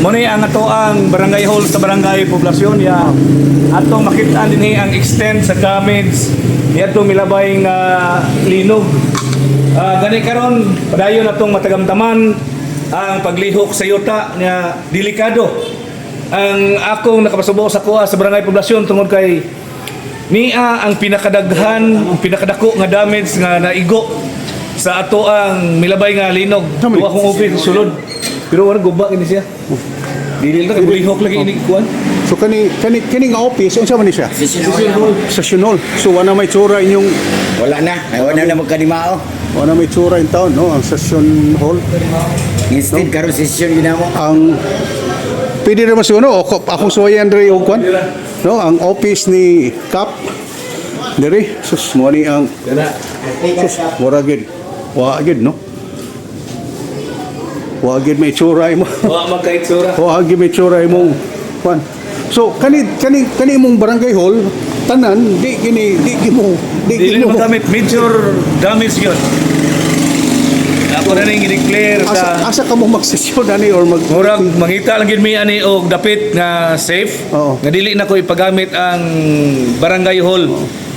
Muni ang ato ang barangay hall sa barangay poblasyon ya atong makita dinhi ang extent sa damage ni atong milabay nga linog. Ah, gani karon padayon atong matagamdaman ang paglihok sa yuta nga delikado. Ang akong nakapasubo sa kuha sa barangay poblasyon tungod kay Nia ang pinakadaghan, pinakadako nga damage nga naigo sa ato ang milabay nga linog. Tama ni. Tuwa kong upit sulod. Pero wala guba ini siya. Dili lang bulihok lagi ini kuan. So kani kani kini nga office unsa man ni siya? Session hall. So wala may tsura inyong Wala na. Ay, wala na magkanimao. wala may tsura in town no ang session hall. Instead, karon session ginamo. Ang pwede naman siguro no, ako akong suwayan diri og kwan. No, ang office ni Cap diri sus mo ni ang sus wala gid. Wa gid no. Wa gid may tsura imo. Wa man kay tsura. Wa gid may tsura imong kwan. So kani kani kani imong barangay hall tanan di kini di gimo di Dili gimo mo gamit major damage yun. Ako na ning i-declare asa, sa asa ka mo magsesyon ani or mag Murag mangita lang gid mi ani og dapit nga safe. Oo. Nga dili na ko ipagamit ang barangay hall.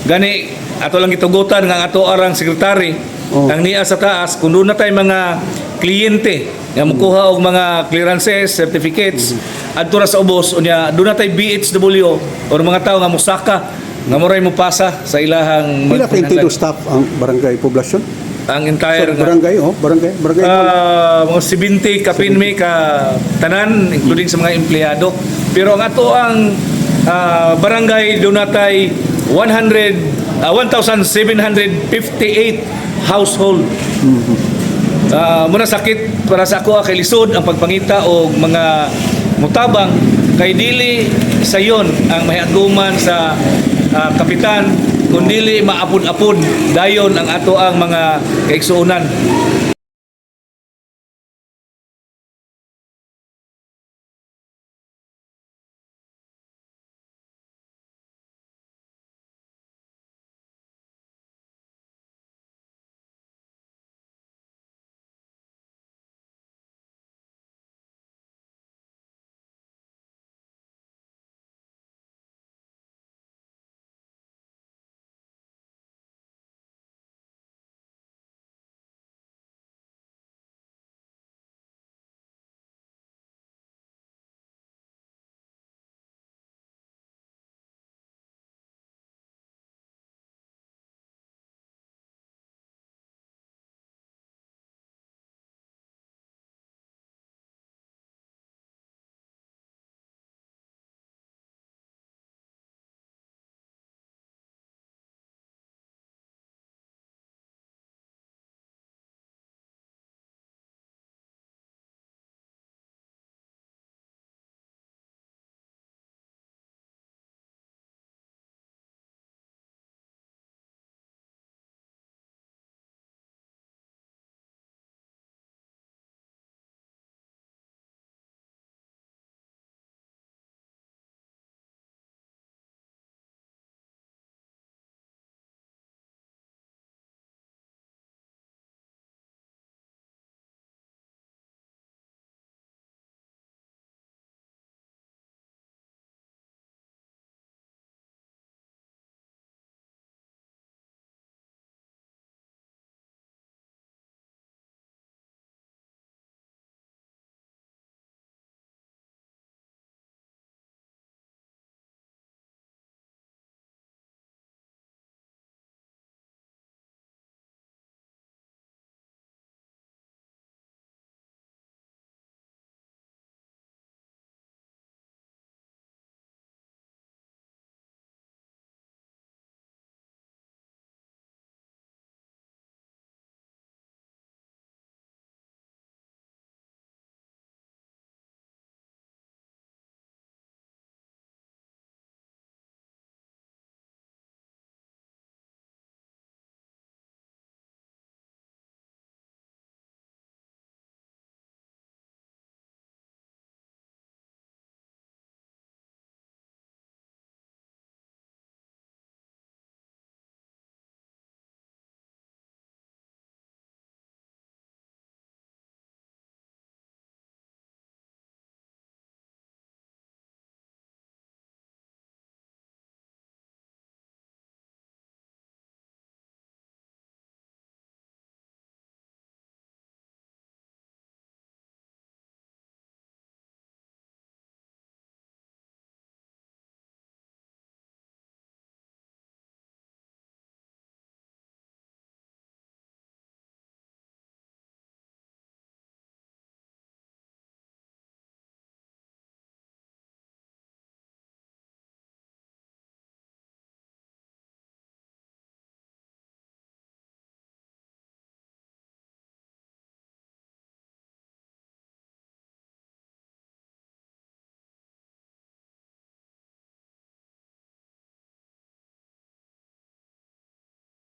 Gani ato lang gitugutan nga ato arang sekretary Oo. ang niya sa taas kung doon na tay mga kliyente nga mukuha og mga clearances, certificates adto ra sa ubos unya doon na tay BHW or mga tao nga musaka nga moray mo pasa sa ilahang pila ka intedo staff ang barangay poblasyon? ang So, entire nga barangay oh, barangay barangay. Ah, mga 70 kapinmi ka tanan including sa mga empleyado pero ang ato ang ah, barangay do natay 100 ah, 1758 household. Ah, muna sakit para sa ako ah, kay lisod ang pagpangita og mga mutabang. Kay dili sayon ang mahiaguman sa ah, kapitan. Kung dili maapon-apon dayon ang ato ang mga kaigsuonan